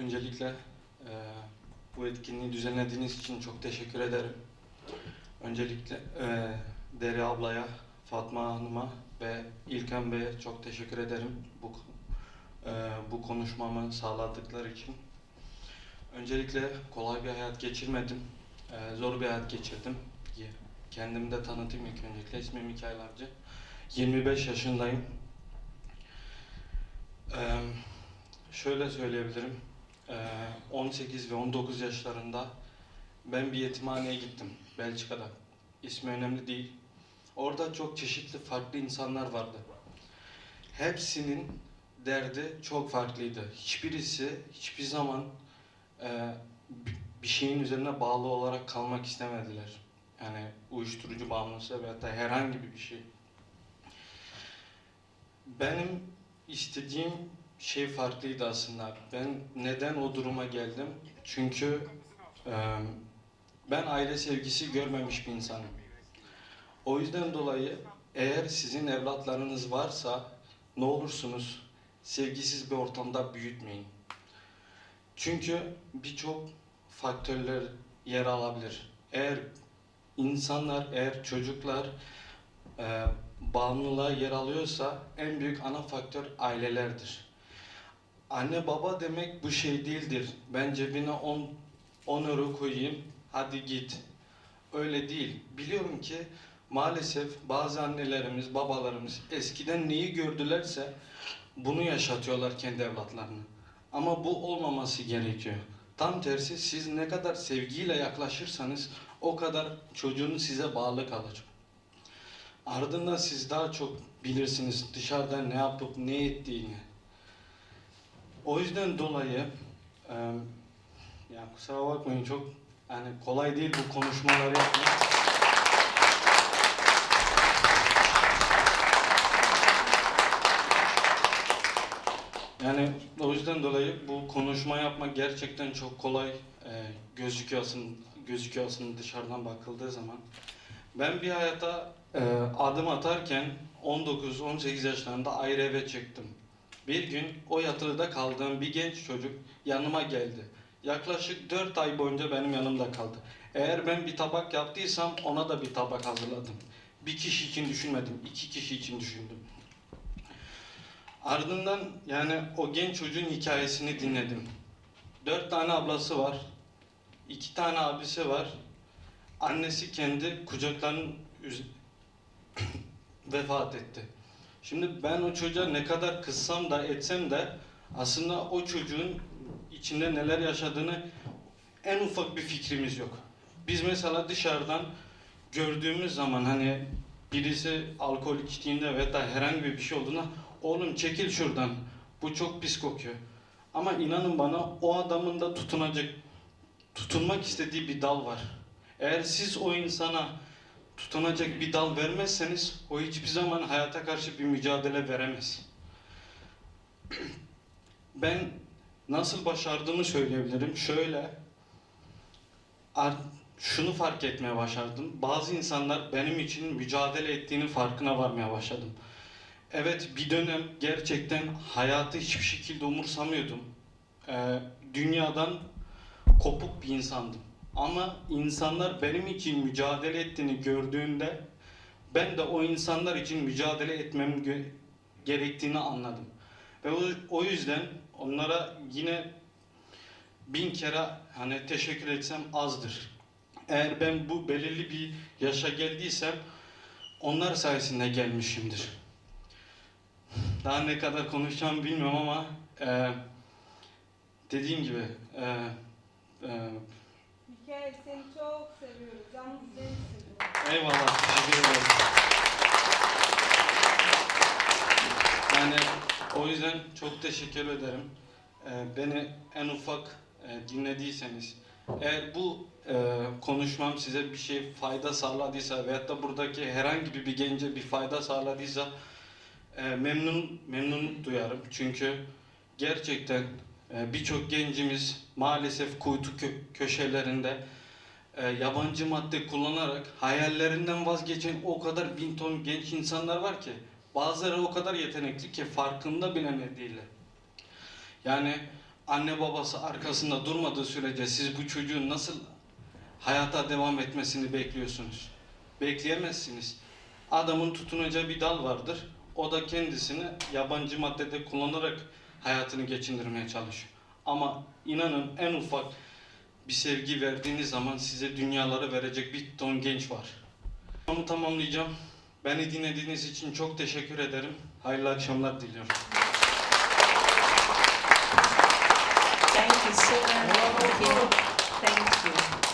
Öncelikle e, bu etkinliği düzenlediğiniz için çok teşekkür ederim. Öncelikle e, Deri ablaya, Fatma Hanım'a ve İlkan Bey'e çok teşekkür ederim bu e, bu konuşmamı sağladıkları için. Öncelikle kolay bir hayat geçirmedim. E, zor bir hayat geçirdim. Kendimi de tanıtayım ilk öncelikle. İsmim Mikail Avcı. 25 yaşındayım. Eee şöyle söyleyebilirim. Eee, 18 ve 19 yaşlarında ben bir yetimhaneye gittim Belçika'da. İsmi önemli değil. Orada çok çeşitli farklı insanlar vardı. Hepsinin derdi çok farklıydı. Hiçbirisi hiçbir zaman bi- bir şeyin üzerine bağlı olarak kalmak istemediler. Yani uyuşturucu bağımlısı veya da herhangi bir şey. Benim istediğim şey farklıydı aslında. Ben neden o duruma geldim? Çünkü e, ben aile sevgisi görmemiş bir insanım. O yüzden dolayı eğer sizin evlatlarınız varsa ne olursunuz sevgisiz bir ortamda büyütmeyin. Çünkü birçok faktörler yer alabilir. Eğer insanlar, eğer çocuklar e, bağımlılığa yer alıyorsa en büyük ana faktör ailelerdir. Anne baba demek bu şey değildir. Ben cebine 10 10 euro koyayım, hadi git. Öyle değil. Biliyorum ki maalesef bazı annelerimiz, babalarımız eskiden neyi gördülerse bunu yaşatıyorlar kendi evlatlarına. Ama bu olmaması gerekiyor. Tam tersi siz ne kadar sevgiyle yaklaşırsanız o kadar çocuğunuz size bağlı kalır. Ardından siz daha çok bilirsiniz dışarıda ne yapıp ne ettiğini. O yüzden dolayı e, ya kusura bakmayın çok yani kolay değil bu konuşmaları yapmak. Yani o yüzden dolayı bu konuşma yapmak gerçekten çok kolay e, gözüküyor aslında, gözüküyor aslında dışarıdan bakıldığı zaman. Ben bir hayata e, adım atarken 19-18 yaşlarında ayrı eve çıktım. Bir gün o yatılıda kaldığım bir genç çocuk yanıma geldi. Yaklaşık 4 ay boyunca benim yanımda kaldı. Eğer ben bir tabak yaptıysam ona da bir tabak hazırladım. Bir kişi için düşünmedim, iki kişi için düşündüm. Ardından yani o genç çocuğun hikayesini dinledim. Dört tane ablası var, iki tane abisi var. Annesi kendi kucaklarının vefat etti. Şimdi ben o çocuğa ne kadar kızsam da etsem de aslında o çocuğun içinde neler yaşadığını en ufak bir fikrimiz yok. Biz mesela dışarıdan gördüğümüz zaman hani birisi alkol içtiğinde veya herhangi bir şey olduğunda oğlum çekil şuradan bu çok pis kokuyor. Ama inanın bana o adamın da tutunacak tutunmak istediği bir dal var. Eğer siz o insana tutunacak bir dal vermezseniz o hiçbir zaman hayata karşı bir mücadele veremez. Ben nasıl başardığımı söyleyebilirim. Şöyle şunu fark etmeye başardım. Bazı insanlar benim için mücadele ettiğinin farkına varmaya başladım. Evet bir dönem gerçekten hayatı hiçbir şekilde umursamıyordum. Ee, dünyadan kopuk bir insandım. Ama insanlar benim için mücadele ettiğini gördüğünde ben de o insanlar için mücadele etmem gerektiğini anladım. Ve o, yüzden onlara yine bin kere hani teşekkür etsem azdır. Eğer ben bu belirli bir yaşa geldiysem onlar sayesinde gelmişimdir. Daha ne kadar konuşacağımı bilmiyorum ama e, dediğim gibi e, e, Mikael seni çok seviyoruz. Yalnız seni seviyoruz. Eyvallah, teşekkür ederim. Yani o yüzden çok teşekkür ederim. Ee, beni en ufak e, dinlediyseniz, eğer bu e, konuşmam size bir şey fayda sağladıysa veyahut da buradaki herhangi bir, gence bir fayda sağladıysa e, memnun memnunluk duyarım. Çünkü gerçekten birçok gencimiz maalesef kuytu kö- köşelerinde e, yabancı madde kullanarak hayallerinden vazgeçen o kadar bin ton genç insanlar var ki bazıları o kadar yetenekli ki farkında bile ne değiller. Yani anne babası arkasında durmadığı sürece siz bu çocuğun nasıl hayata devam etmesini bekliyorsunuz? Bekleyemezsiniz. Adamın tutunacağı bir dal vardır. O da kendisini yabancı maddede kullanarak hayatını geçindirmeye çalışıyor. Ama inanın en ufak bir sevgi verdiğiniz zaman size dünyaları verecek bir ton genç var. Onu tamamlayacağım. Beni dinlediğiniz için çok teşekkür ederim. Hayırlı akşamlar diliyorum. Thank you so much. Thank you.